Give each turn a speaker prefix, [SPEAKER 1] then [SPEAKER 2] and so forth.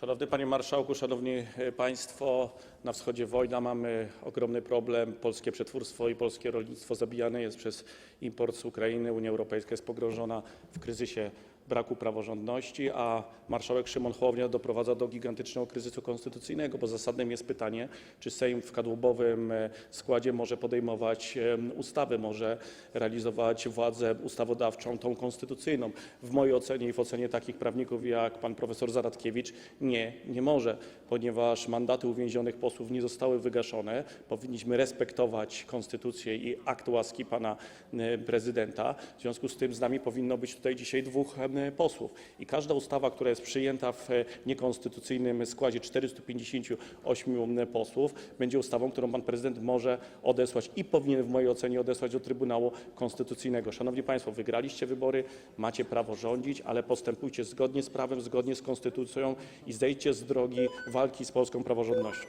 [SPEAKER 1] Szanowny Panie Marszałku, Szanowni Państwo! Na wschodzie wojna, mamy ogromny problem. Polskie przetwórstwo i polskie rolnictwo zabijane jest przez import z Ukrainy. Unia Europejska jest pogrążona w kryzysie braku praworządności, a marszałek Szymon Hołownia doprowadza do gigantycznego kryzysu konstytucyjnego, bo zasadnym jest pytanie, czy Sejm w kadłubowym e, składzie może podejmować ustawy, może realizować władzę ustawodawczą, tą konstytucyjną. W mojej ocenie i w ocenie takich prawników jak pan profesor Zaradkiewicz nie, nie może, ponieważ mandaty uwięzionych posłów nie zostały wygaszone. Powinniśmy respektować konstytucję i akt łaski pana e, prezydenta. W związku z tym z nami powinno być tutaj dzisiaj dwóch e, posłów. I każda ustawa, która jest przyjęta w e, niekonstytucyjnym składzie 458 posłów, będzie ustawą, którą pan prezydent może odesłać i powinien w mojej ocenie odesłać do Trybunału Konstytucyjnego. Szanowni Państwo, wygraliście wybory, macie prawo rządzić, ale postępujcie zgodnie z prawem, zgodnie z konstytucją i zejdźcie z drogi walki z polską praworządnością.